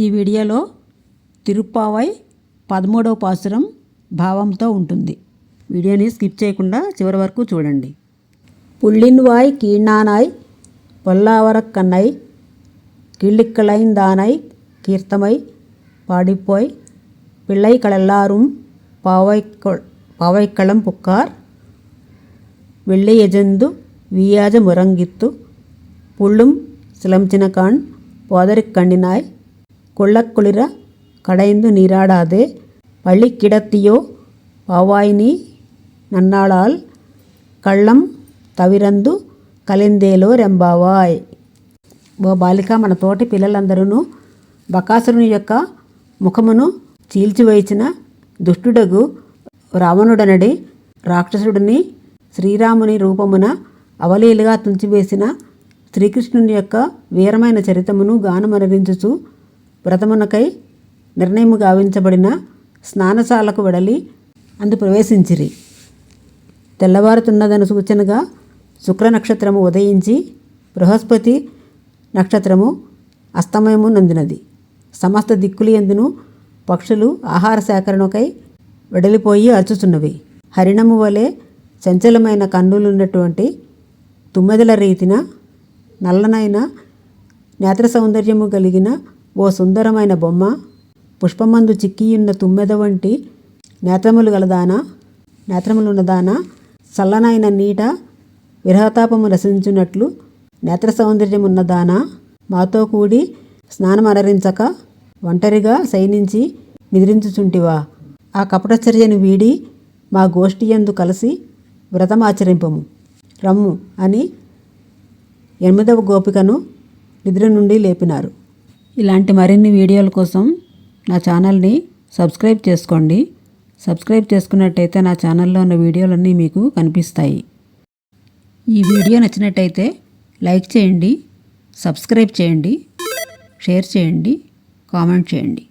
ఈ వీడియోలో తిరుప్పావై పదమూడవ పాసురం భావంతో ఉంటుంది వీడియోని స్కిప్ చేయకుండా చివరి వరకు చూడండి పుల్లిన్వాయ్ కీణానాయ్ పొల్లావరక్కన్నై கிள்ளிக்களைந்தானை கீர்த்தமை பாடிப்போய் பிள்ளைகளெல்லாரும் பாவைக்கொ- பாவைக்களம் புக்கார் வெள்ளையஜந்து வீயாஜ முரங்கித்து புள்ளும் சிலம்பினகான் போதரிக் கண்ணினாய் கொள்ளக்குளிர கடைந்து நீராடாதே பள்ளி கிடத்தியோ பாவாயினி నన్నాళాల్ కళ్ళం తవిరందు కలిందేలో రెంబావాయ్ ఓ బాలిక మన తోటి పిల్లలందరూ బకాసురుని యొక్క ముఖమును చీల్చివేయించిన దుష్టుడగు రావణుడనడి రాక్షసుడిని శ్రీరాముని రూపమున అవలీలుగా తుంచివేసిన శ్రీకృష్ణుని యొక్క వీరమైన చరితమును గానమనరించుచు వ్రతమునకై నిర్ణయము గావించబడిన స్నానశాలకు వెడలి అందు ప్రవేశించిరి. తెల్లవారుతున్నదని సూచనగా శుక్ర నక్షత్రము ఉదయించి బృహస్పతి నక్షత్రము అస్తమయము నందినది. సమస్త దిక్కులు ఎందును పక్షులు ఆహార సేకరణకై వెడలిపోయి అరుచుచున్నవి. హరిణము వలె చంచలమైన కన్నులున్నటువంటి తుమ్మెదల రీతిన నల్లనైన నేత్ర సౌందర్యము కలిగిన ఓ సుందరమైన బొమ్మ పుష్పమందు చిక్కియున్న తుమ్మెద వంటి నేత్రములు గలదానా నేత్రములున్నదానా చల్లనైన నీట విరహతాపము రసించున్నట్లు నేత్ర సౌందర్యమున్నదానా మాతో కూడి స్నానమరరించక ఒంటరిగా శయనించి నిద్రించుచుంటివా. ఆ కపటచర్యను వీడి మా గోష్ఠియందు కలిసి వ్రతమాచరింపము. రమ్ము అని ఎనిమిదవ గోపికను నిద్ర నుండి లేపినారు. ఇలాంటి మరిన్ని వీడియోల కోసం నా ఛానల్ని సబ్స్క్రైబ్ చేసుకోండి. సబ్స్క్రైబ్ చేసుకున్నట్టయితే నా ఛానల్లో ఉన్న వీడియోలన్నీ మీకు కనిపిస్తాయి. ఈ వీడియో నచ్చినట్టయితే లైక్ చేయండి సబ్స్క్రైబ్ చేయండి షేర్ చేయండి కామెంట్ చేయండి.